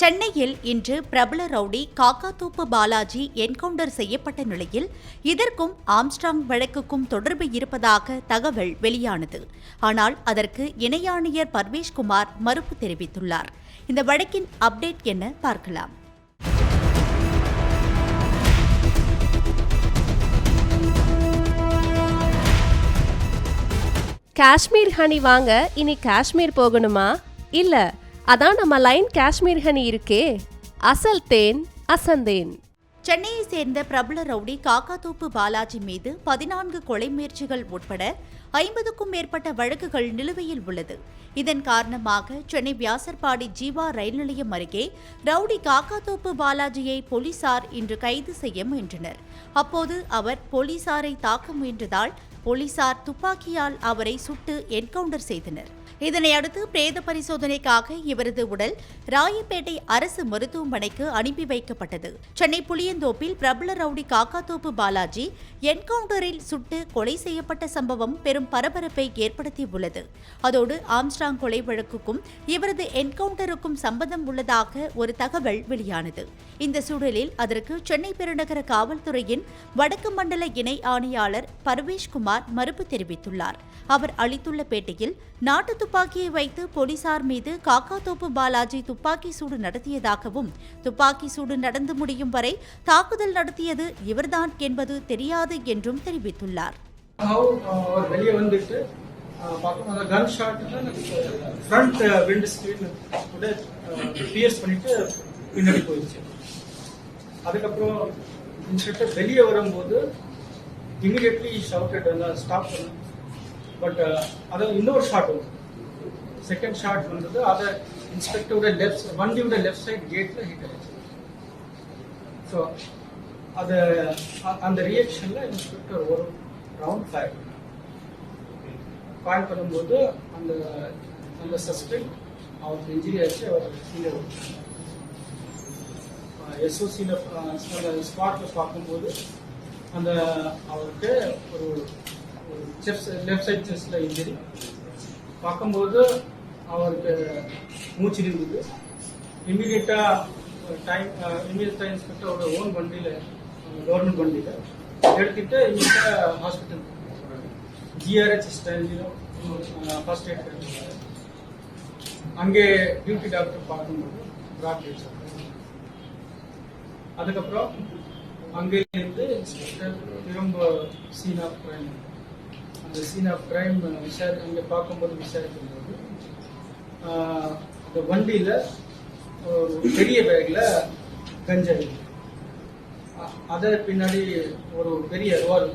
சென்னையில் இன்று பிரபல ரவுடி காக்காத்தோப்பு பாலாஜி என்கவுண்டர் செய்யப்பட்ட நிலையில் இதற்கும் ஆம்ஸ்டாங் வழக்குக்கும் தொடர்பு இருப்பதாக தகவல் வெளியானது. ஆனால் அதற்கு இணையாணையர் பர்வேஷ்குமார் மறுப்பு தெரிவித்துள்ளார். இந்த வழக்கின் அப்டேட் என்ன பார்க்கலாம். காஷ்மீர் ஹனி வாங்க இனி காஷ்மீர் போகணுமா? இல்லை அதான் நம்ம லைன் காஷ்மீர் ஹனி இருக்கே. அசல் தேன் அசந்தேன் சென்னையை சேர்ந்த பிரபல ரவுடி காக்காத்தோப்பு பாலாஜி மீது பதினான்கு கொலை முயற்சிகள் உட்பட ஐம்பதுக்கும் மேற்பட்ட வழக்குகள் நிலுவையில் உள்ளது. இதன் காரணமாக சென்னை வியாசர்பாடி ஜீவா ரயில் நிலையம் அருகே ரவுடி காக்காத்தோப்பு பாலாஜியை போலீசார் இன்று கைது செய்ய முயன்றனர். அப்போது அவர் போலீசாரை தாக்க முயன்றதால் போலீசார் துப்பாக்கியால் அவரை சுட்டு என்கவுண்டர் செய்தனர். இதனை அடுத்து பிரேத பரிசோதனைக்காக இவரது உடல் ராயப்பேட்டை அரசு மருத்துவமனைக்கு அனுப்பி வைக்கப்பட்டது. சென்னை புளியந்தோப்பில் பிரபல ரவுடி காக்காத்தோப்பு பாலாஜி என்கவுண்டரில் சுட்டு கொலை செய்யப்பட்ட சம்பவம் பெரும் பரபரப்பை ஏற்படுத்தியுள்ளது. அதோடு ஆம்ஸ்டாங் கொலை வழக்குக்கும் இவரது என்கவுண்டருக்கும் சம்பந்தம் உள்ளதாக ஒரு தகவல் வெளியானது. இந்த சூழலில் அதற்கு சென்னை பெருநகர காவல்துறையின் வடக்கு மண்டல இணை ஆணையாளர் பர்வேஷ்குமார் மறுப்பு தெரிவித்துள்ளார். அவர் அளித்துள்ள பேட்டியில் நாட்டு துப்பாக்கியை வைத்து போலீசார் மீது காக்காத்தோப்பு பாலாஜி துப்பாக்கி சூடு நடத்தியதாகவும் துப்பாக்கி சூடு நடந்து முடியும் வரை தாக்குதல் நடத்தியது இவர்தான் என்பது தெரியாது என்றும் தெரிவித்துள்ளார். வெளியே வந்துட்டு கன் ஃப்ரண்ட் விண்ட் ஸ்கிரீன் கூட பியர்ஸ் பண்ணிட்டு பின்னாடி போயிடுச்சு. அதுக்கப்புறம் இன்ஸ்பெக்டர் வெளியே வரும்போது இமீடியட்லி ஷவுட்டட் எல்லாம் ஸ்டாப் பண்ண பட் அதை இன்னொரு ஷாட் வரும் செகண்ட் ஷாட் வந்தது. அதை இன்ஸ்பெக்டரோட லெஃப்ட் வண்டியோட லெஃப்ட் சைட் கேட்டில் ஹிட் ஆயிடுச்சு. ஸோ அது அந்த ரியாக்ஷனில் இன்ஸ்பெக்டர் ஒரு ரவுண்ட் ஃபயர் ஃபயர் பண்ணும்போது அந்த அந்த சஸ்பெக்ட் அவருக்கு இன்ஜுரி ஆச்சு அவர் கீழே எஸ்ஓசியில் ஸ்பாட்டில் பார்க்கும்போது அந்த அவருக்கு ஒரு செஸ் லெஃப்ட் சைட் செஸ்டில் இன்ஜுரி பார்க்கும்போது அவருக்கு மூச்சு இருந்தது. இமீடியட்டாக டைம் இமீடியட்டாக இன்ஸ்பெக்டரோட ஓன் வண்டியில் கவர்மெண்ட் வண்டியில் எடுத்துட்டு இமீடியட்டாக ஹாஸ்பிட்டல் ஜிஆர்ஹெச் ஸ்டைலிலும் ஃபர்ஸ்ட் எய்ட் அங்கே டியூட்டி டாக்டர் பார்க்கும்போது ட்ராப் அதுக்கப்புறம் அங்கிருந்து திரும்ப சீன் ஆஃப் கிரைம் அந்த சீன் ஆஃப் கிரைம் விசாரி அங்கே பார்க்கும்போது விசாரிக்கும் போது அந்த வண்டியில் ஒரு பெரிய பேக்கில் கஞ்சா இருக்கு. அதை பின்னாடி ஒரு பெரிய ரோல்